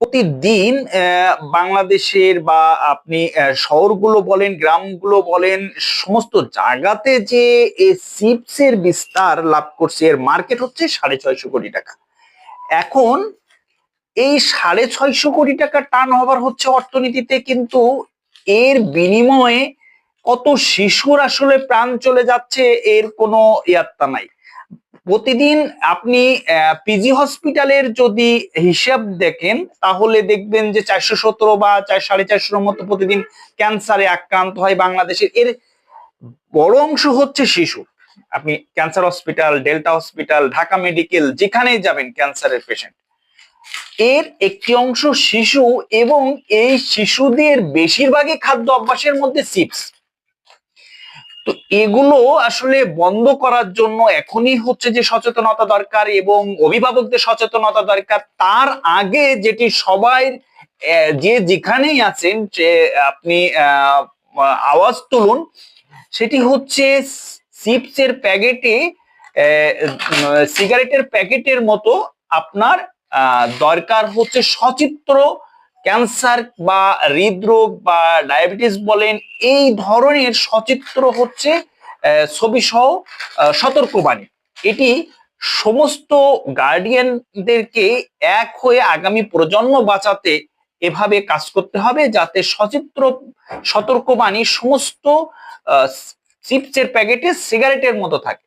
প্রতিদিন বাংলাদেশের বা আপনি শহরগুলো বলেন, গ্রামগুলো বলেন, সমস্ত জায়গাতে যে এই চিপসের বিস্তার লাভ করছে, এর মার্কেট হচ্ছে সাড়ে ছয়শো কোটি টাকা। এখন এই সাড়ে ছয়শো কোটি টাকা টার্ন ওভার হচ্ছে অর্থনীতিতে, কিন্তু এর বিনিময়ে কত শিশুর আসলে প্রাণ চলে যাচ্ছে, এর কোনো ইয়াত্তা নাই। প্রতিদিন আপনি পিজি হসপিটালের যদি হিসাব দেখেন, তাহলে দেখবেন যে চারশো সতেরো বা চার, সাড়ে চারশোর মতো প্রতিদিন ক্যান্সারে আক্রান্ত হয় বাংলাদেশের। এর বড় অংশ হচ্ছে শিশু। আপনি cancer hospital delta hospital Dhaka medical যেখানেই যাবেন ক্যান্সারের পেশেন্ট এর একটি অংশ শিশু এবং এই শিশুদের বেশিরভাগই খাদ্য অভ্যাসের মধ্যে চিপস তো এগুলো আসলে বন্ধ করার জন্য এখনই হচ্ছে যে সচেতনতা দরকার এবং অভিভাবকদের সচেতনতা দরকার। তার আগে যেটি সবাই যে যেখানেই আছেন, যে আপনি আওয়াজ তুলুন, সেটি হচ্ছে চিপসের প্যাকেটে সিগারেটের প্যাকেটের মতো আপনার দরকার হচ্ছে সচিত্র ক্যান্সার বা হৃদরোগ বা ডায়াবেটিস বলেন এই ধরনের সচিত্র হচ্ছে আহ, ছবি সহ সতর্কবাণী। এটি সমস্ত গার্ডিয়ানদেরকে এক হয়ে আগামী প্রজন্ম বাঁচাতে এভাবে কাজ করতে হবে যাতে সচিত্র সতর্কবাণী সমস্ত চিপসের প্যাকেটে সিগারেটের মতো থাকে।